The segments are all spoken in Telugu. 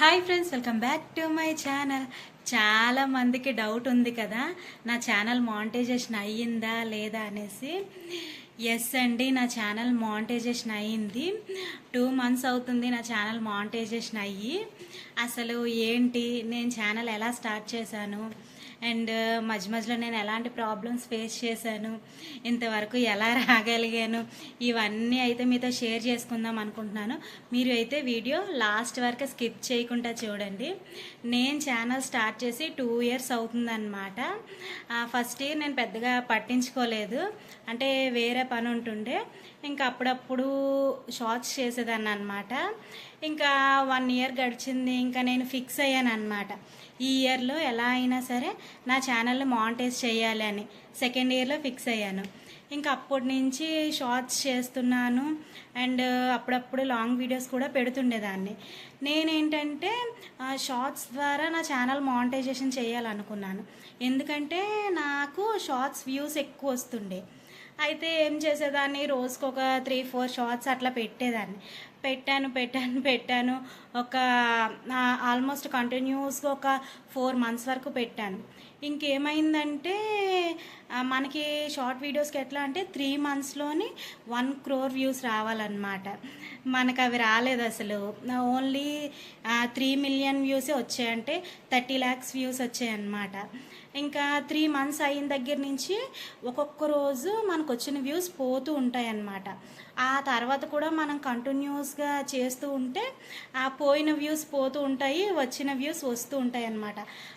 Hi friends welcome back to my channel. చాలా మందికి డౌట్ ఉంది కదా నా ఛానల్ మానిటైజేషన్ అయ్యిందా లేదా అనేసి. ఎస్ అండి నా ఛానల్ మానిటైజేషన్ అయ్యింది. టూ మంత్స్ అవుతుంది నా ఛానల్ మానిటైజేషన్ అయ్యి. అసలు ఏంటి నేను ఛానల్ ఎలా స్టార్ట్ చేశాను? అండ్ మధ్య మధ్యలో నేను ఎలాంటి ప్రాబ్లమ్స్ ఫేస్ చేశాను ఇంతవరకు ఎలా రాగలిగాను ఇవన్నీ అయితే మీతో షేర్ చేసుకుందాం అనుకుంటున్నాను. మీరు అయితే వీడియో లాస్ట్ వరకు స్కిప్ చేయకుండా చూడండి. నేను ఛానల్ స్టార్ట్ చేసి టూ ఇయర్స్ అవుతుందన్నమాట. ఫస్ట్ ఇయర్ నేను పెద్దగా పట్టించుకోలేదు. అంటే వేరే పని ఉంటుండే. ఇంకా అప్పుడప్పుడు షార్ట్స్ చేసేదాన్ని అనమాట ఇంకా వన్ ఇయర్ గడిచింది. ఇంకా నేను ఫిక్స్ అయ్యాను అనమాట ఈ ఇయర్లో ఎలా అయినా సరే నా ఛానల్ని మానిటైజ్ చేయాలి అని. సెకండ్ ఇయర్లో ఫిక్స్ అయ్యాను. ఇంకా అప్పటి నుంచి షార్ట్స్ చేస్తున్నాను. అండ్ అప్పుడప్పుడు లాంగ్ వీడియోస్ కూడా పెడుతుండేదాన్ని. నేనేంటంటే షార్ట్స్ ద్వారా నా ఛానల్ మానిటైజేషన్ చేయాలనుకున్నాను. ఎందుకంటే నాకు షార్ట్స్ వ్యూస్ ఎక్కువ వస్తుండే. అయితే ఏం చేసేదాన్ని? రోజుకు ఒక త్రీ ఫోర్ షార్ట్స్ అట్లా పెట్టేదాన్ని. పెట్టాను పెట్టాను పెట్టాను. ఒక ఆల్మోస్ట్ కంటిన్యూస్గా ఒక ఫోర్ మంత్స్ వరకు పెట్టాను. ఇంకేమైందంటే మనకి షార్ట్ వీడియోస్కి ఎట్లా అంటే త్రీ మంత్స్లోని వన్ క్రోర్ వ్యూస్ రావాలన్నమాట. మనకు అవి రాలేదు అసలు ఓన్లీ త్రీ మిలియన్ వ్యూసే వచ్చాయంటే థర్టీ ల్యాక్స్ వ్యూస్ వచ్చాయన్నమాట. ఇంకా త్రీ మంత్స్ అయిన దగ్గర నుంచి ఒక్కొక్క రోజు మనకు వచ్చిన వ్యూస్ పోతూ ఉంటాయి అన్నమాట ఆ తర్వాత కూడా మనం కంటిన్యూస్గా చేస్తూ ఉంటే ఆ పోయిన వ్యూస్ పోతూ ఉంటాయి వచ్చిన వ్యూస్ వస్తూ ఉంటాయి అన్నమాట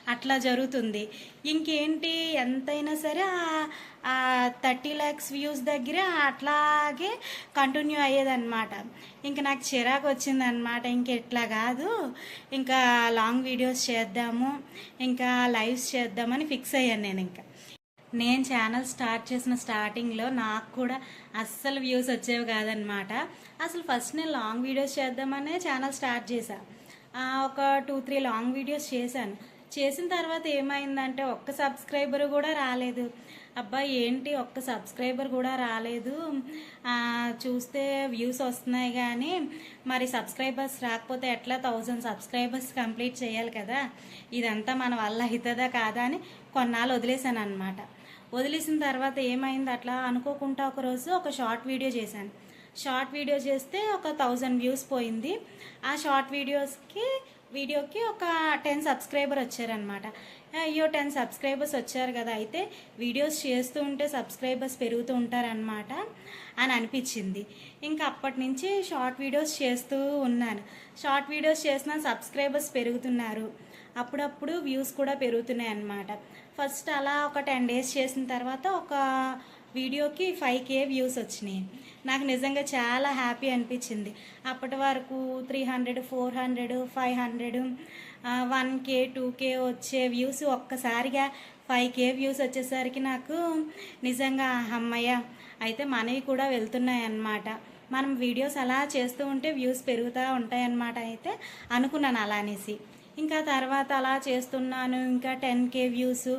అట్లా జరుగుతుంది. ఇంకేంటి ఎంతైనా సరే ఆ- ఆ థర్టీ ల్యాక్స్ వ్యూస్ దగ్గర అట్లాగే కంటిన్యూ అయ్యేదన్నమాట. ఇంకా నాకు చిరాకు వచ్చిందనమాట ఇంక ఎట్లా కాదు. ఇంకా లాంగ్ వీడియోస్ చేద్దాము. ఇంకా లైవ్స్ చేద్దామని ఫిక్స్ అయ్యాను నేను ఇంకా. నేను ఛానల్ స్టార్ట్ చేసిన స్టార్టింగ్లో నాకు కూడా అస్సలు వ్యూస్ వచ్చేవి కాదనమాట అసలు ఫస్ట్ నేను లాంగ్ వీడియోస్ చేద్దామనే ఛానల్ స్టార్ట్ చేశాను ఒక టూ త్రీ లాంగ్ వీడియోస్ చేశాను. చేసిన తర్వాత ఏమైందంటే ఒక్క సబ్స్క్రైబర్ కూడా రాలేదు. అబ్బా ఏంటి ఒక్క సబ్స్క్రైబర్ కూడా రాలేదు? చూస్తే వ్యూస్ వస్తున్నాయి కానీ మరి సబ్స్క్రైబర్స్ రాకపోతే ఎట్లా థౌజండ్ సబ్స్క్రైబర్స్ కంప్లీట్ చేయాలి కదా? ఇదంతా మన వల్ల అవుతుందా కాదా అని కొన్నాళ్ళు వదిలేశాను అనమాట వదిలేసిన తర్వాత ఏమైంది అట్లా అనుకోకుండా ఒకరోజు ఒక షార్ట్ వీడియో చేశాను. షార్ట్ వీడియో చేస్తే ఒక థౌజండ్ వ్యూస్ పోయింది. ఆ షార్ట్ వీడియోస్కి వీడియోకి ఒక టెన్ సబ్స్క్రైబర్ వచ్చారనమాట అయ్యో టెన్ సబ్స్క్రైబర్స్ వచ్చారు కదా. అయితే వీడియోస్ చేస్తూ ఉంటే సబ్స్క్రైబర్స్ పెరుగుతూ ఉంటారనమాట అని అనిపించింది. ఇంకా అప్పటి నుంచి షార్ట్ వీడియోస్ చేస్తూ ఉన్నాను షార్ట్ వీడియోస్ చేసిన సబ్స్క్రైబర్స్ పెరుగుతున్నారు. అప్పుడప్పుడు వ్యూస్ కూడా పెరుగుతున్నాయి అన్నమాట ఫస్ట్ అలా ఒక టెన్ డేస్ చేసిన తర్వాత ఒక వీడియోకి ఫైవ్ కే వ్యూస్ వచ్చినాయి. నాకు నిజంగా చాలా హ్యాపీ అనిపించింది. అప్పటి వరకు three hundred four hundred five hundred one K two K వచ్చే వ్యూస్ ఒక్కసారిగా ఫైవ్ కే వ్యూస్ వచ్చేసరికి నాకు నిజంగా అమ్మయ్య అయితే మనవి కూడా వెళ్తున్నాయి అన్నమాట మనం వీడియోస్ అలా చేస్తూ ఉంటే వ్యూస్ పెరుగుతూ ఉంటాయన్నమాట అయితే అనుకున్నాను అలా అనేసి. ఇంకా తర్వాత అలా చేస్తున్నాను. ఇంకా ten K views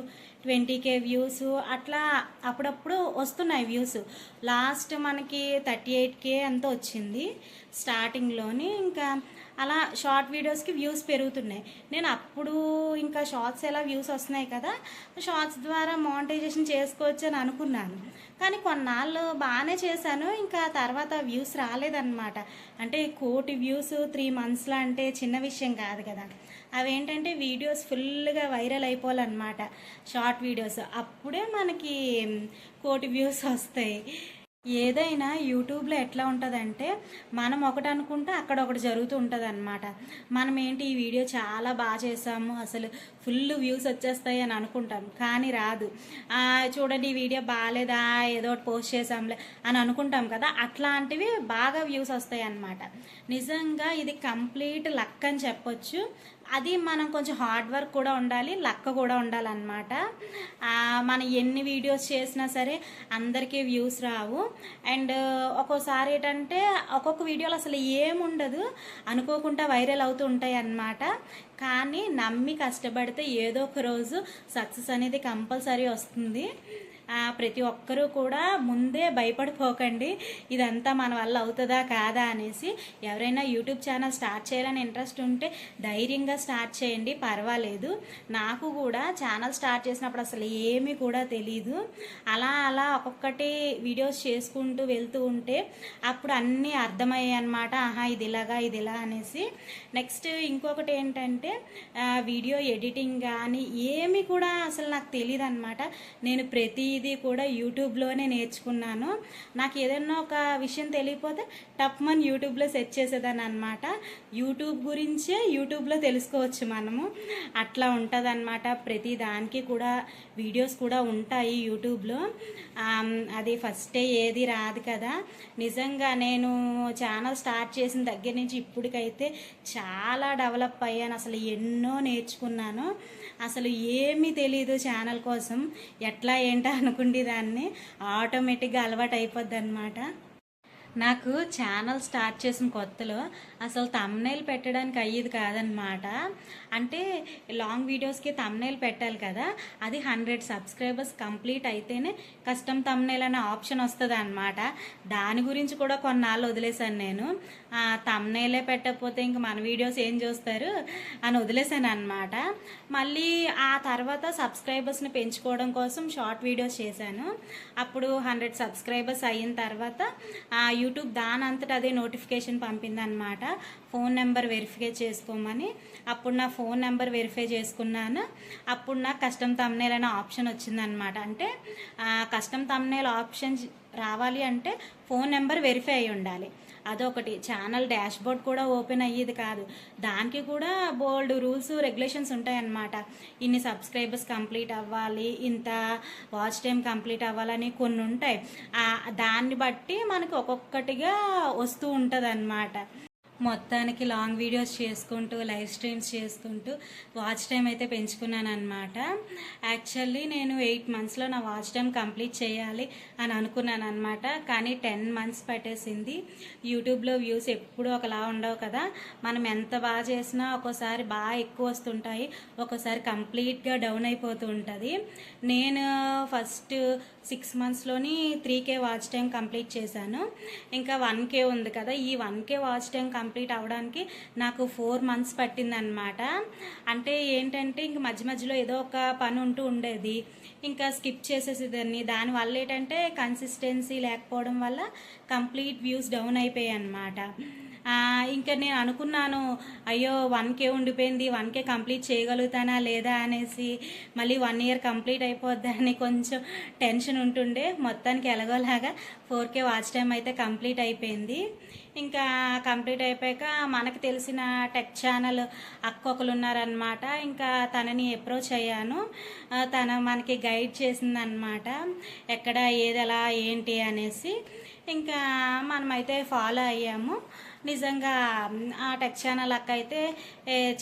twenty K views అట్లా అప్పుడప్పుడు వస్తున్నాయి వ్యూస్. లాస్ట్ మనకి థర్టీ ఎయిట్ కే అంతా వచ్చింది స్టార్టింగ్లోని. ఇంకా అలా షార్ట్ వీడియోస్కి వ్యూస్ పెరుగుతున్నాయి. నేను అప్పుడు ఇంకా షార్ట్స్ ఎలా వ్యూస్ వస్తున్నాయి కదా షార్ట్స్ ద్వారా మానిటైజేషన్ చేసుకోవచ్చు అని అనుకున్నాను. కానీ కొన్నాళ్ళు బాగానే చేశాను ఇంకా తర్వాత వ్యూస్ రాలేదన్నమాట. అంటే కోటి వ్యూస్ త్రీ మంత్స్లో అంటే చిన్న విషయం కాదు కదా. అవేంటంటే వీడియోస్ ఫుల్గా వైరల్ అయిపోవాలన్నమాట. Short videos. అప్పుడే మనకి కోటి వ్యూస్ వస్తాయి. ఏదైనా యూట్యూబ్లో ఎట్లా ఉంటుందంటే మనం ఒకటి అనుకుంటే అక్కడ ఒకటి జరుగుతూ ఉంటుంది అనమాట మనం ఏంటి ఈ వీడియో చాలా బాగా చేసాము అసలు ఫుల్ వ్యూస్ వచ్చేస్తాయి అని అనుకుంటాం. కానీ రాదు. చూడండి ఈ వీడియో బాగాలేదా ఏదో ఒకటి పోస్ట్ చేసాంలే అని అనుకుంటాం కదా అట్లాంటివి బాగా వ్యూస్ వస్తాయి అన్నమాట నిజంగా ఇది కంప్లీట్ లక్ అని చెప్పొచ్చు. అది మనం కొంచెం హార్డ్ వర్క్ కూడా ఉండాలి లక్క కూడా ఉండాలన్నమాట. మనం ఎన్ని వీడియోస్ చేసినా సరే అందరికీ వ్యూస్ రావు. అండ్ ఒక్కోసారి ఏంటంటే ఒక్కొక్క వీడియోలో అసలు ఏముండదు అనుకోకుండా వైరల్ అవుతూ ఉంటాయి అన్నమాట కానీ నమ్మి కష్టపడితే ఏదో ఒక రోజు సక్సెస్ అనేది కంపల్సరీ వస్తుంది. ప్రతి ఒక్కరూ కూడా ముందే భయపడిపోకండి. ఇదంతా మన వల్ల అవుతుందా కాదా అనేసి ఎవరైనా యూట్యూబ్ ఛానల్ స్టార్ట్ చేయాలని ఇంట్రెస్ట్ ఉంటే ధైర్యంగా స్టార్ట్ చేయండి. పర్వాలేదు. నాకు కూడా ఛానల్ స్టార్ట్ చేసినప్పుడు అసలు ఏమీ కూడా తెలీదు. అలా అలా ఒక్కొక్కటి వీడియోస్ చేసుకుంటూ వెళ్తూ ఉంటే అప్పుడు అన్నీ అర్థమయ్యాయి అనమాట ఆహా ఇది ఇలాగా ఇది ఇలా అనేసి. నెక్స్ట్ ఇంకొకటి ఏంటంటే వీడియో ఎడిటింగ్ కానీ ఏమి కూడా అసలు నాకు తెలియదు అనమాట నేను ప్రతి ప్రతిదీ కూడా యూట్యూబ్లోనే నేర్చుకున్నాను. నాకు ఏదైనా ఒక విషయం తెలియకపోతే టప్మన్ యూట్యూబ్లో సెర్చ్ చేసేదాన్ని అనమాట యూట్యూబ్ గురించే యూట్యూబ్లో తెలుసుకోవచ్చు మనము. అట్లా ఉంటుంది అనమాట ప్రతి దానికి కూడా వీడియోస్ కూడా ఉంటాయి యూట్యూబ్లో. అది ఫస్టే ఏది రాదు కదా. నిజంగా నేను ఛానల్ స్టార్ట్ చేసిన దగ్గర నుంచి ఇప్పటికైతే చాలా డెవలప్ అయ్యాను. అసలు ఎన్నో నేర్చుకున్నాను. అసలు ఏమీ తెలియదు ఛానల్ కోసం. ఎట్లా ఏంటా అనుకుండేదాన్ని. ఆటోమేటిక్గా అలవాటు అయిపోద్ది అనమాట నాకు ఛానల్ స్టార్ట్ చేసిన కొత్తలో అసలు తమ్నైల్ పెట్టడానికి అయ్యేది కాదనమాట అంటే లాంగ్ వీడియోస్కి తమ్నైల్ పెట్టాలి కదా అది హండ్రెడ్ సబ్స్క్రైబర్స్ కంప్లీట్ అయితేనే కస్టమ్ తమ్నైల్ అనే ఆప్షన్ వస్తుంది అనమాట దాని గురించి కూడా కొన్నాళ్ళు వదిలేశాను నేను. తమ్నైలే పెట్టకపోతే ఇంక మన వీడియోస్ ఏం చూస్తారు అని వదిలేశాను అనమాట మళ్ళీ ఆ తర్వాత సబ్స్క్రైబర్స్ని పెంచుకోవడం కోసం షార్ట్ వీడియోస్ చేశాను. అప్పుడు హండ్రెడ్ సబ్స్క్రైబర్స్ అయిన తర్వాత యూట్యూబ్ దాని అంతటా అదే నోటిఫికేషన్ పంపిందనమాట ఫోన్ నెంబర్ వెరిఫై చేసుకోమని. అప్పుడు నా ఫోన్ నెంబర్ వెరిఫై చేసుకున్నాను. అప్పుడు నాకు కస్టమ్ తమ్నేల్ అనే ఆప్షన్ వచ్చిందనమాట అంటే కస్టమ్ తమ్నేల్ ఆప్షన్ రావాలి అంటే ఫోన్ నెంబర్ వెరిఫై అయి ఉండాలి. అదొకటి. ఛానల్ డాష్ బోర్డ్ కూడా ఓపెన్ అయ్యేది కాదు. దానికి కూడా బోల్డ్ రూల్స్ రెగ్యులేషన్స్ ఉంటాయన్నమాట. ఇన్ని సబ్స్క్రైబర్స్ కంప్లీట్ అవ్వాలి ఇంత వాచ్ టైం కంప్లీట్ అవ్వాలని కొన్ని ఉంటాయి దాన్ని బట్టి మనకు ఒక్కొక్కటిగా వస్తూ ఉంటుంది మొత్తానికి లాంగ్ వీడియోస్ చేసుకుంటూ లైవ్ స్ట్రీమ్స్ చేసుకుంటూ వాచ్ టైం అయితే పెంచుకున్నాను అనమాట యాక్చువల్లీ నేను ఎయిట్ మంత్స్లో నా వాచ్ టైం కంప్లీట్ చేయాలి అని అనుకున్నాను అనమాట కానీ టెన్ మంత్స్ పట్టేసింది. యూట్యూబ్లో వ్యూస్ ఎప్పుడూ ఒకలా ఉండవు కదా. మనం ఎంత బాగా చేసినా ఒక్కోసారి బాగా ఎక్కువ వస్తుంటాయి. ఒక్కోసారి కంప్లీట్గా డౌన్ అయిపోతూ ఉంటుంది. నేను first six మంత్స్లోని three K watch time complete చేశాను. ఇంకా వన్ కే ఉంది కదా. ఈ one K watch time complete అవ్వడానికి నాకు ఫోర్ మంత్స్ పట్టిందనమాట అంటే ఏంటంటే ఇంక మధ్య మధ్యలో ఏదో ఒక పని ఉంటూ ఉండేది. ఇంకా స్కిప్ చేసేసేదాన్ని. దానివల్ల ఏంటంటే కన్సిస్టెన్సీ లేకపోవడం వల్ల కంప్లీట్ వ్యూస్ డౌన్ అయిపోయాయి అనమాట ఇంకా నేను అనుకున్నాను అయ్యో వన్ కే ఉండిపోయింది వన్ కే కంప్లీట్ చేయగలుగుతానా లేదా అనేసి మళ్ళీ వన్ ఇయర్ కంప్లీట్ అయిపోద్దని కొంచెం టెన్షన్ ఉంటుండే. మొత్తానికి ఎలాగోలాగా ఫోర్ కే వాచ్ టైం అయితే కంప్లీట్ అయిపోయింది. ఇంకా కంప్లీట్ అయిపోయాక మనకు తెలిసిన టెక్ ఛానల్ అక్కొకరు ఉన్నారనమాట ఇంకా తనని అప్రోచ్ అయ్యాను. తన మనకి గైడ్ చేసిందనమాట ఎక్కడ ఏది ఎలా ఏంటి అనేసి. ఇంకా మనమైతే ఫాలో అయ్యాము. నిజంగా ఆ టెక్ ఛానల్ అక్క అయితే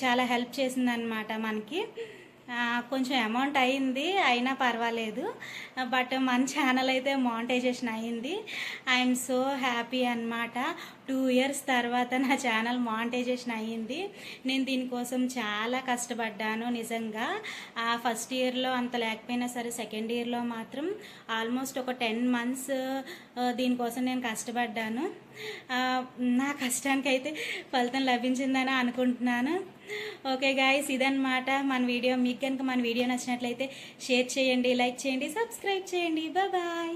చాలా హెల్ప్ చేసిందనమాట మనకి. కొంచెం అమౌంట్ అయింది అయినా పర్వాలేదు. బట్ మన ఛానల్ అయితే మానిటైజేషన్ అయింది. ఐఎమ్ సో హ్యాపీ అనమాట టూ ఇయర్స్ తర్వాత నా ఛానల్ మానిటైజేషన్ అయ్యింది నేను దీనికోసం చాలా కష్టపడ్డాను నిజంగా. ఆ ఫస్ట్ ఇయర్లో అంత లేకపోయినా సరే సెకండ్ ఇయర్లో మాత్రం ఆల్మోస్ట్ ఒక టెన్ మంత్స్ దీనికోసం నేను కష్టపడ్డాను. నా కష్టానికి అయితే ఫలితం లభించిందని అనుకుంటున్నాను. ఓకే గాయస్ ఇదనమాట మన వీడియో మీకు కనుక మన వీడియో నచ్చినట్లయితే షేర్ చేయండి లైక్ చేయండి సబ్స్క్రైబ్ చేయండి. బాయ్